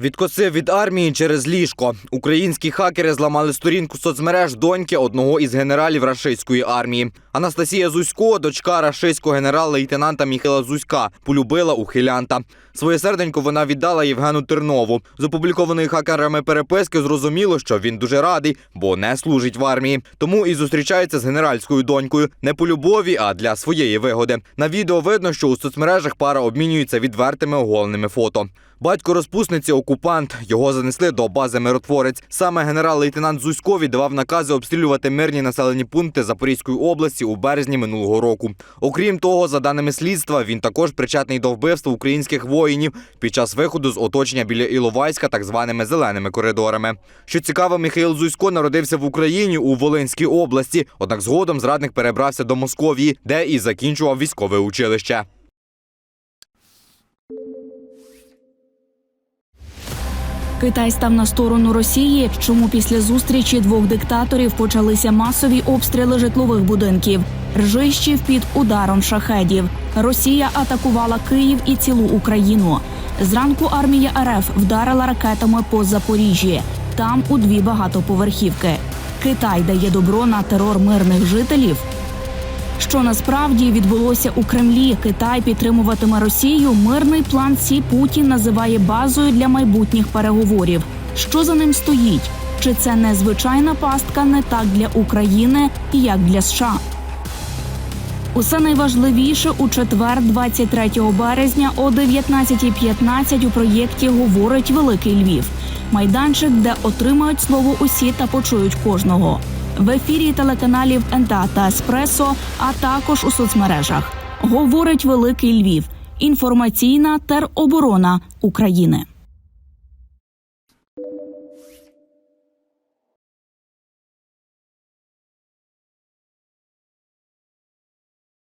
Відкосив від армії через ліжко. Українські хакери зламали сторінку соцмереж доньки одного із генералів рашистської армії. Анастасія Зузько, дочка рашистського генерала-лейтенанта Міхила Зузька, полюбила ухилянта. Своє серденько вона віддала Євгену Тернову. З опублікованої хакерами переписки зрозуміло, що він дуже радий, бо не служить в армії. Тому і зустрічається з генеральською донькою не по любові, а для своєї вигоди. На відео видно, що у соцмережах пара обмінюється відвертими оголеними фото. Батько розпусниці окупант. Його занесли до бази миротворець. Саме генерал-лейтенант Зузько віддавав накази обстрілювати мирні населені пункти Запорізької області у березні минулого року. Окрім того, за даними слідства, він також причетний до вбивства українських воїнів під час виходу з оточення біля Іловайська так званими зеленими коридорами. Що цікаво, Михайло Зузько народився в Україні у Волинській області, однак згодом зрадник перебрався до Московії, де і закінчував військове училище. Китай став на сторону Росії, чому після зустрічі двох диктаторів почалися масові обстріли житлових будинків, ржищів під ударом шахедів. Росія атакувала Київ і цілу Україну. Зранку армія РФ вдарила ракетами по Запоріжжі. Там у дві багатоповерхівки. Китай дає добро на терор мирних жителів. Що насправді відбулося у Кремлі? Китай підтримуватиме Росію. Мирний план Сі Путін називає базою для майбутніх переговорів. Що за ним стоїть? Чи це не звичайна пастка не так для України, як для США? Усе найважливіше у четвер, 23 березня о 19.15 у проєкті говорить Великий Львів. Майданчик, де отримають слово усі та почують кожного. В ефірі телеканалів НТА та Еспресо, а також у соцмережах. Говорить Великий Львів. Інформаційна тероборона України.